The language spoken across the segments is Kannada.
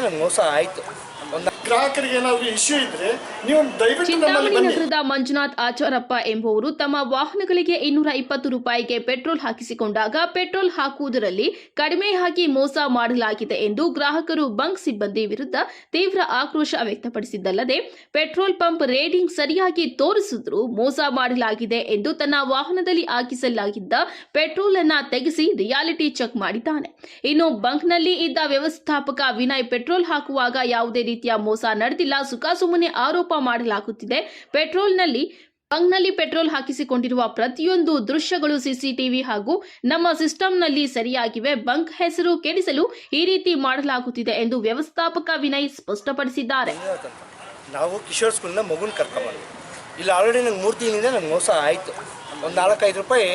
ನಂಗೆ ಮೋಸ ಆಯಿತು ಒಂದು ಗ್ರಾಹಕರಿಗೆ ಏನಾದ್ರು ಇಶ್ಯೂ ಇದ್ರೆ ನೀವು ದಯವಿಟ್ಟು ನಮ್ಮಲ್ಲಿ ಚಿಂತಾಮಣಿ ಬನ್ನಿ. ನಗರದ ಮಂಜುನಾಥ್ ಆಚಾರಪ್ಪ ಎಂಬುವರು ತಮ್ಮ ವಾಹನಗಳಿಗೆ ಇನ್ನೂರ ಇಪ್ಪತ್ತು ರೂಪಾಯಿಗೆ ಪೆಟ್ರೋಲ್ ಹಾಕಿಸಿಕೊಂಡಾಗ ಪೆಟ್ರೋಲ್ ಹಾಕುವುದರಲ್ಲಿ ಕಡಿಮೆ ಹಾಕಿ ಮೋಸ ಮಾಡಲಾಗಿದೆ ಎಂದು ಗ್ರಾಹಕರು ಬಂಕ್ ಸಿಬ್ಬಂದಿ ವಿರುದ್ಧ ತೀವ್ರ ಆಕ್ರೋಶ ವ್ಯಕ್ತಪಡಿಸಿದ್ದಲ್ಲದೆ ಪೆಟ್ರೋಲ್ ಪಂಪ್ ರೇಡಿಂಗ್ ಸರಿಯಾಗಿ ತೋರಿಸಿದ್ರೂ ಮೋಸ ಮಾಡಲಾಗಿದೆ ಎಂದು ತನ್ನ ವಾಹನದಲ್ಲಿ ಹಾಕಿಸಲಾಗಿದ್ದ ಪೆಟ್ರೋಲ್ ಅನ್ನ ತೆಗೆಸಿ ರಿಯಾಲಿಟಿ ಚೆಕ್ ಮಾಡಿದ್ದಾನೆ. ಇನ್ನು ಬಂಕ್ನಲ್ಲಿ ಇದ್ದ ವ್ಯವಸ್ಥಾಪಕ ವಿನಯ್ ಪೆಟ್ರೋಲ್ ಹಾಕುವಾಗ ಯಾವುದೇ ರೀತಿಯ ಮೋಸ ನಡೆದಿಲ್ಲ. ಸುಖಾಸುಮ್ಮನೆ ಆರೋಪ ಮಾಡಲಾಗುತ್ತಿದೆ. ಪೆಟ್ರೋಲ್ನಲ್ಲಿ, ಬಂಕ್ನಲ್ಲಿ ಪೆಟ್ರೋಲ್ ಹಾಕಿಸಿಕೊಂಡಿರುವ ಪ್ರತಿಯೊಂದು ದೃಶ್ಯಗಳು ಸಿಸಿಟಿವಿ ಹಾಗೂ ನಮ್ಮ ಸಿಸ್ಟಂನಲ್ಲಿ ಸರಿಯಾಗಿವೆ. ಬಂಕ್ ಹೆಸರು ಕೆಡಿಸಲು ಈ ರೀತಿ ಮಾಡಲಾಗುತ್ತಿದೆ ಎಂದು ವ್ಯವಸ್ಥಾಪಕ ವಿನಯ್ ಸ್ಪಷ್ಟಪಡಿಸಿದ್ದಾರೆ. ನಾವು ಕಿಶೋರ್ ಸ್ಕೂಲ್ನ ಮಗುನ ಕರ್ಕೊಂಬಂದ್ವಿ. ಇಲ್ಲಿ ಆಲ್ರೆಡಿ ನಂಗೆ ಮೂರು ತಿಂಗಳಿಂದ ನಂಗೆ ಮೋಸ ಆಯಿತು. ಒಂದು ನಾಲ್ಕೈದು ರೂಪಾಯಿ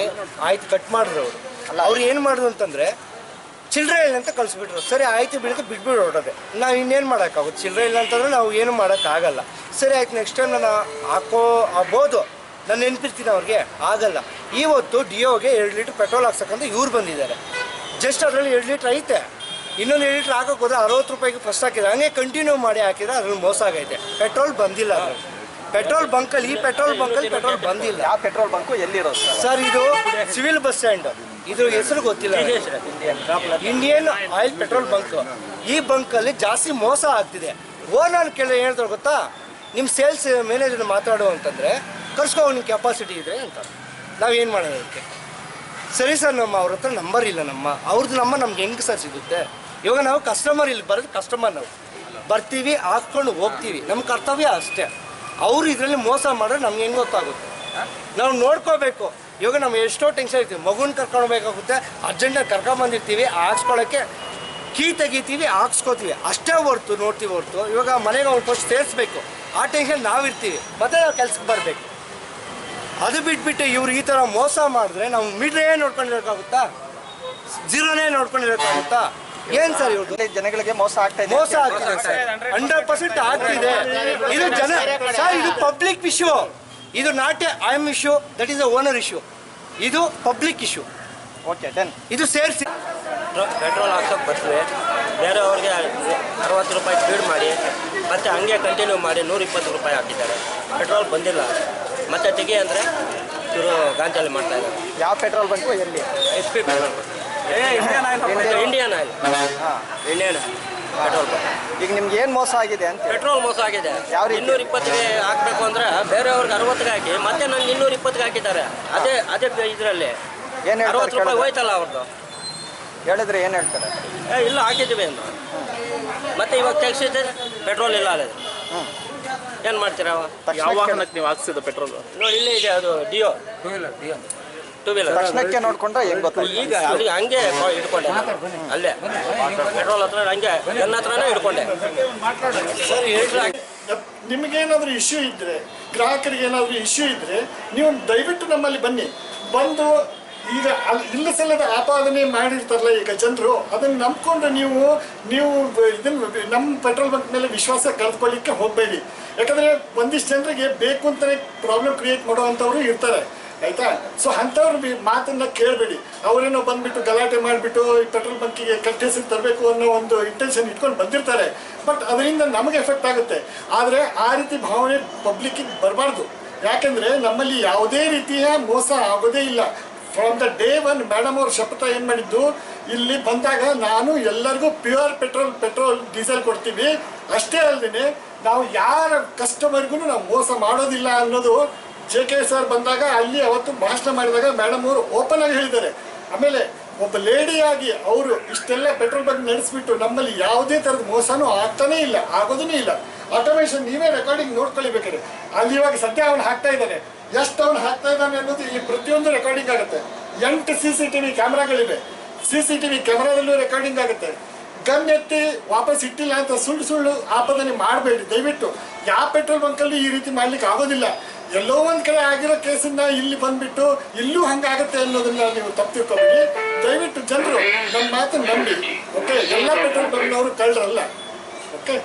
ಆಯ್ತು ಕಟ್ ಮಾಡಿದ್ರು ಅವರು. ಅಲ್ಲ ಅವ್ರು ಏನು ಮಾಡಿದ್ರು ಅಂತಂದರೆ ಚಿಲ್ಲರೆ ಇಲ್ಲ ಅಂತ ಕಳಿಸ್ಬಿಟ್ರು. ಸರಿ ಆಯ್ತು ಬಿಡಕ್ಕೆ ಬಿಟ್ಬಿಟ್ಟು ಹೊರಡೋದೆ ನಾವು ಇನ್ನೇನು ಮಾಡೋಕ್ಕಾಗುತ್ತೆ ಚಿಲ್ಲರೆ ಇಲ್ಲ ಅಂತಂದ್ರೆ ನಾವು ಏನು ಮಾಡೋಕ್ಕಾಗಲ್ಲ. ಸರಿ ಆಯ್ತು ನೆಕ್ಸ್ಟ್ ಟೈಮ್ ನಾನು ಹಾಕೋ ಆಗ್ಬೋದು ನಾನು ನೆನಪಿರ್ತೀನಿ ಅವ್ರಿಗೆ. ಆಗಲ್ಲ. ಇವತ್ತು ಡಿಯೋಗೆ ಎರಡು ಲೀಟ್ರ್ ಪೆಟ್ರೋಲ್ ಹಾಕ್ಸಕ್ಕಂತ ಇವ್ರು ಬಂದಿದ್ದಾರೆ. ಜಸ್ಟ್ ಅದರಲ್ಲಿ ಎರಡು ಲೀಟ್ರ್ ಐತೆ. ಇನ್ನೊಂದು ಎರಡು ಲೀಟ್ರ್ ಹಾಕೋಕೆ ಹೋದ್ರೆ ಅರವತ್ತು ರೂಪಾಯಿಗೆ ಫಸ್ಟ್ ಹಾಕಿದ್ರೆ ಹಂಗೆ ಕಂಟಿನ್ಯೂ ಮಾಡಿ ಹಾಕಿದ್ರೆ ಅದ್ರಲ್ಲಿ ಮೋಸ ಆಗೈತೆ. ಪೆಟ್ರೋಲ್ ಬಂದಿಲ್ಲ ಪೆಟ್ರೋಲ್ ಬಂಕಲ್ಲಿ ಈ ಪೆಟ್ರೋಲ್ ಬಂಕಲ್ಲಿ ಪೆಟ್ರೋಲ್ ಬಂದಿಲ್ಲ. ಆ ಪೆಟ್ರೋಲ್ ಬಂಕು ಎಲ್ಲಿರೋದು ಸರ್? ಸರ್ ಇದು ಸಿವಿಲ್ ಬಸ್ ಸ್ಟ್ಯಾಂಡ್ ಇದ್ರ ಹೆಸರು ಗೊತ್ತಿಲ್ಲ ಇಂಡಿಯನ್ ಆಯಿಲ್ ಪೆಟ್ರೋಲ್ ಬಂಕ್ ಈ ಬಂಕಲ್ಲಿ ಜಾಸ್ತಿ ಮೋಸ ಆಗ್ತಿದೆ. ಓ ನಾನು ಕೇಳಿದ್ರೆ ಹೇಳ್ತಾರೆ ಗೊತ್ತಾ? ನಿಮ್ಮ ಸೇಲ್ಸ್ ಮ್ಯಾನೇಜರ್ ಮಾತಾಡು ಅಂತಂದರೆ ಕರ್ಸ್ಕೊ ನಿಮ್ಮ ಕೆಪಾಸಿಟಿ ಇದೆ ಅಂತ. ನಾವೇನು ಮಾಡೋದು ಅದಕ್ಕೆ? ಸರಿ ಸರ್ ನಮ್ಮ ಅವ್ರ ಹತ್ರ ನಂಬರ್ ಇಲ್ಲ ನಮ್ಮ. ಅವ್ರದ್ದು ನಮ್ಮ ನಮ್ಗೆ ಹೆಂಗೆ ಸರ್ ಸಿಗುತ್ತೆ? ಇವಾಗ ನಾವು ಕಸ್ಟಮರ್ ಇಲ್ಲಿ ಬರೋದು ಕಸ್ಟಮರ್ ನಾವು. ಬರ್ತೀವಿ ಹಾಕ್ಕೊಂಡು ಹೋಗ್ತೀವಿ. ನಮ್ಮ ಕರ್ತವ್ಯ ಅಷ್ಟೇ. ಅವರು ಇದರಲ್ಲಿ ಮೋಸ ಮಾಡಿದ್ರೆ ನಮ್ಗೆ ಹೆಂಗೆ ಗೊತ್ತಾಗುತ್ತೆ? ನಾವು ನೋಡ್ಕೋಬೇಕು. ಇವಾಗ ನಾವು ಎಷ್ಟೋ ಟೆನ್ಷನ್ ಇರ್ತೀವಿ. ಮಗುನ ಕರ್ಕೊಳ್ಬೇಕಾಗುತ್ತೆ ಅರ್ಜೆಂಟಾಗಿ ಕರ್ಕೊಂಬಂದಿರ್ತೀವಿ ಹಾಕ್ಸ್ಕೊಳ್ಳೋಕ್ಕೆ ಕೀ ತೆಗಿತೀವಿ ಹಾಕ್ಸ್ಕೋತೀವಿ. ಅಷ್ಟೇ ಹೊರ್ತು ನೋಡ್ತೀವಿ ಹೊರ್ತು. ಇವಾಗ ಮನೆಗೆ ಅವ್ನು ಫಸ್ಟ್ ಸೇರಿಸ್ಬೇಕು. ಆ ಟೆನ್ಷನ್ ನಾವಿರ್ತೀವಿ. ಮತ್ತೆ ನಾವು ಕೆಲ್ಸಕ್ಕೆ ಬರಬೇಕು. ಅದು ಬಿಟ್ಬಿಟ್ಟು ಇವ್ರು ಈ ಥರ ಮೋಸ ಮಾಡಿದ್ರೆ ನಾವು ಮೀಟ್ರೇ ನೋಡ್ಕೊಂಡಿರೋಕ್ಕಾಗುತ್ತಾ? ಜೀರೋನೇ ನೋಡ್ಕೊಂಡಿರೋಕ್ಕಾಗುತ್ತಾ? ಏನ್ ಸರ್ ಇವ್ರದ್ದು ಜನಗಳಿಗೆ ಮೋಸ ಆಗ್ತಾ ಇದೆ. ಮೋಸ ಆಗ್ತಿದೆ ಹಂಡ್ರೆಡ್ ಪರ್ಸೆಂಟ್ ಆಗ್ತಿದೆ. ಇದು ಜನ ಸರ್ ಇದು ಪಬ್ಲಿಕ್ ಇಶ್ಯೂ ಇದು not a I M issue that is a owner issue ಇದು ಪಬ್ಲಿಕ್ ಇಶ್ಯೂ ಓಕೆ ಡನ್ ಇದು ಸೇರಿಸಿ. ಪೆಟ್ರೋಲ್ ಹಾಕ್ಸೋಕೆ ಬರ್ತೀವಿ. ಬೇರೆಯವ್ರಿಗೆ ಅರವತ್ತು ರೂಪಾಯಿ ಸ್ಪೀಡ್ ಮಾಡಿ ಮತ್ತೆ ಹಂಗೆ ಕಂಟಿನ್ಯೂ ಮಾಡಿ ನೂರ ಇಪ್ಪತ್ತು ರೂಪಾಯಿ ಹಾಕಿದ್ದಾರೆ. ಪೆಟ್ರೋಲ್ ಬಂದಿಲ್ಲ. ಮತ್ತೆ ತೆಗಿ ಅಂದರೆ ಇವರು ಗಾಂಜಾಲಿ ಮಾಡ್ತಾ ಇದ್ದಾರೆ. ಯಾವ ಪೆಟ್ರೋಲ್ ಬಂಕು ಎಲ್ಲಿ? S P petrol Indian oil ಹಾಂ. Indian petrol bunk. ಈಗ ನಿಮ್ಗೆ ಏನು ಮೋಸ ಆಗಿದೆ ಅಂತ ಪೆಟ್ರೋಲ್ ಮೋಸ ಆಗಿದೆ. ಯಾವ ರೀತಿ? ಇನ್ನೂರ ಇಪ್ಪತ್ತಿಗೆ ಹಾಕಬೇಕು ಅಂದರೆ ಬೇರೆಯವ್ರಿಗೆ ಅರವತ್ತಿಗೆ ಹಾಕಿ ಮತ್ತೆ ನಂಗೆ ಇನ್ನೂರ ಇಪ್ಪತ್ತಿಗೆ ಹಾಕಿದ್ದಾರೆ. ಅದೇ ಅದೇ ಇದರಲ್ಲಿ. ಏನು ಹೇಳ್ತಾರೆ ಅರವತ್ತು ರೂಪಾಯಿ ಕೇಳಿದ್ರೆ? ಹೋಯ್ತಲ್ಲ ಅವ್ರದ್ದು ಹೇಳಿದ್ರೆ ಏನು ಹೇಳ್ತಾರೆ? ಏ ಇಲ್ಲ ಹಾಕಿದ್ದೀವಿ ಅಂತ ಮತ್ತೆ ಇವಾಗ ತೆಗ್ಸಿದ್ರೆ ಪೆಟ್ರೋಲ್ ಇಲ್ಲ ಅಲ್ಲ ಏನು ಮಾಡ್ತೀರಾ ಅವ? ಯಾವ ಕೇಳಿ- ವಾಹನಕ್ಕೆ ನೀವು ಹಾಕ್ಸಿದ ಪೆಟ್ರೋಲ್? ನೋಡಿ ಇಲ್ಲೇ ಇದೆ ಅದು ಡಿಯೋ. ಡಿಯೋ. ಟೂ ವೀಲರ್ ತಕ್ಷಣಕ್ಕೆ ನೋಡ್ಕೊಂಡ್ರೆ ಹೆಂಗ್ ಗೊತ್ತಾ ಈಗ ಅಲ್ಲಿ ಹಂಗೆ ಇಟ್ಕೊಂಡೆ. ಅಲ್ಲೇ. ಪೆಟ್ರೋಲ್ ಹತ್ರ ಹಂಗೆ ಗನ್ ಹತ್ರನೇ ಇಟ್ಕೊಂಡೆ. ನಿಮಗೇನಾದ್ರೂ ಇಶ್ಯೂ ಇದ್ರೆ ಗ್ರಾಹಕರಿಗೆ ಏನಾದರೂ ಇಶ್ಯೂ ಇದ್ರೆ ನೀವು ದಯವಿಟ್ಟು ನಮ್ಮಲ್ಲಿ ಬನ್ನಿ. ಬಂದು ಈಗ ಅಲ್ಲಿ ಇಲ್ಲ ಸಲ್ಲದ ಆಪಾದನೆ ಮಾಡಿರ್ತಾರಲ್ಲ ಈಗ ಜನರು ಅದನ್ನ ನಂಬ್ಕೊಂಡು ನೀವು ನೀವು ಇದನ್ನ ನಮ್ಮ ಪೆಟ್ರೋಲ್ ಬಂಕ್ ಮೇಲೆ ವಿಶ್ವಾಸ ಕಳೆದುಕೊಳ್ಳಿಕ್ಕೆ ಹೋಗಬೇಡಿ. ಯಾಕಂದರೆ ಒಂದಿಷ್ಟು ಜನರಿಗೆ ಬೇಕು ಅಂತಾನೆ ಪ್ರಾಬ್ಲಮ್ ಕ್ರಿಯೇಟ್ ಮಾಡುವಂಥವ್ರು ಇರ್ತಾರೆ. ಆಯ್ತಾ? ಸೊ ಅಂಥವ್ರ ಮಾತನ್ನ ಕೇಳಬೇಡಿ. ಅವರೇನೋ ಬಂದ್ಬಿಟ್ಟು ಗಲಾಟೆ ಮಾಡಿಬಿಟ್ಟು ಈ ಪೆಟ್ರೋಲ್ ಬಂಕಿಗೆ ಕಟ್ಟಿಸಿಗೆ ತರಬೇಕು ಅನ್ನೋ ಒಂದು ಇಂಟೆನ್ಷನ್ ಇಟ್ಕೊಂಡು ಬಂದಿರ್ತಾರೆ. ಬಟ್ ಅದರಿಂದ ನಮಗೆ ಎಫೆಕ್ಟ್ ಆಗುತ್ತೆ. ಆದರೆ ಆ ರೀತಿ ಭಾವನೆ ಪಬ್ಲಿಕ್ಕಿಗೆ ಬರಬಾರ್ದು. ಯಾಕೆಂದರೆ ನಮ್ಮಲ್ಲಿ ಯಾವುದೇ ರೀತಿಯ ಮೋಸ ಆಗೋದೇ ಇಲ್ಲ. From the day one madam ಅವ್ರ ಶಪಥ ಏನು ಮಾಡಿದ್ದು? ಇಲ್ಲಿ ಬಂದಾಗ ನಾನು ಎಲ್ಲರಿಗೂ ಪ್ಯೂರ್ ಪೆಟ್ರೋಲ್ ಪೆಟ್ರೋಲ್ ಡೀಸೆಲ್ ಕೊಡ್ತೀವಿ. ಅಷ್ಟೇ ಅಲ್ಲದೆ ನಾವು ಯಾರ ಕಸ್ಟಮರ್ಗೂ ನಾವು ಮೋಸ ಮಾಡೋದಿಲ್ಲ ಅನ್ನೋದು ಜೆ ಕೆ ಸರ್ ಬಂದಾಗ ಅಲ್ಲಿ ಅವತ್ತು ಭಾಷಣ ಮಾಡಿದಾಗ ಮೇಡಮ್ ಅವರು ಓಪನ್ ಆಗಿ ಹೇಳಿದ್ದಾರೆ. ಆಮೇಲೆ ಒಬ್ಬ ಲೇಡಿಯಾಗಿ ಅವರು ಇಷ್ಟೆಲ್ಲ ಪೆಟ್ರೋಲ್ ಬಂಕ್ ನಡೆಸಿಬಿಟ್ಟು ನಮ್ಮಲ್ಲಿ ಯಾವುದೇ ಥರದ ಮೋಸನೂ ಆಗ್ತಾನೇ ಇಲ್ಲ, ಆಗೋದೂ ಇಲ್ಲ. ಆಟೋಮೇಷನ್ ನೀವೇ ರೆಕಾರ್ಡಿಂಗ್ ನೋಡ್ಕೊಳ್ಳಿ ಅಲ್ಲಿ ಇವಾಗ ಸದ್ಯ ಅವನು ಹಾಕ್ತಾ ಇದ್ದಾನೆ. ಎಷ್ಟು ಅವನು ಹಾಕ್ತಾ ಇದ್ದಾನೆ ಅನ್ನೋದು ಇಲ್ಲಿ ಪ್ರತಿಯೊಂದು ರೆಕಾರ್ಡಿಂಗ್ ಆಗುತ್ತೆ. ಎಂಟು ಸಿ ಸಿ ಟಿ ವಿ ಕ್ಯಾಮ್ರಾಗಳಿವೆ. ಸಿ ಸಿ ಟಿ ವಿ ಕ್ಯಾಮ್ರಾದಲ್ಲೂ ರೆಕಾರ್ಡಿಂಗ್ ಆಗುತ್ತೆ. ಗನ್ ಎತ್ತಿ ವಾಪಸ್ ಇಟ್ಟಿಲ್ಲ ಅಂತ ಸುಳ್ಳು ಸುಳ್ಳು ಆಪಾದನೆ ಮಾಡಬೇಡಿ. ದಯವಿಟ್ಟು ಯಾವ ಪೆಟ್ರೋಲ್ ಬಂಕಲ್ಲಿ ಈ ರೀತಿ ಮಾಡ್ಲಿಕ್ಕೆ ಆಗೋದಿಲ್ಲ. ಎಲ್ಲೋ ಒಂದ್ ಕಡೆ ಆಗಿರೋ ಕೇಸನ್ನ ಇಲ್ಲಿ ಬಂದ್ಬಿಟ್ಟು ಇಲ್ಲೂ ಹಂಗಾಗತ್ತೆ ಅನ್ನೋದನ್ನ ನೀವು ತಪ್ಪು ತಿಳ್ಕೊಬೇಡಿ. ದಯವಿಟ್ಟು ಜನರು ನಮ್ಮ ಮಾತನ್ನು ನಂಬಿ ಓಕೆ ಎಲ್ಲ ಪೆಟ್ರೋಲ್ ಬಂದವರು ಕಳ್ಳರಲ್ಲ ಓಕೆ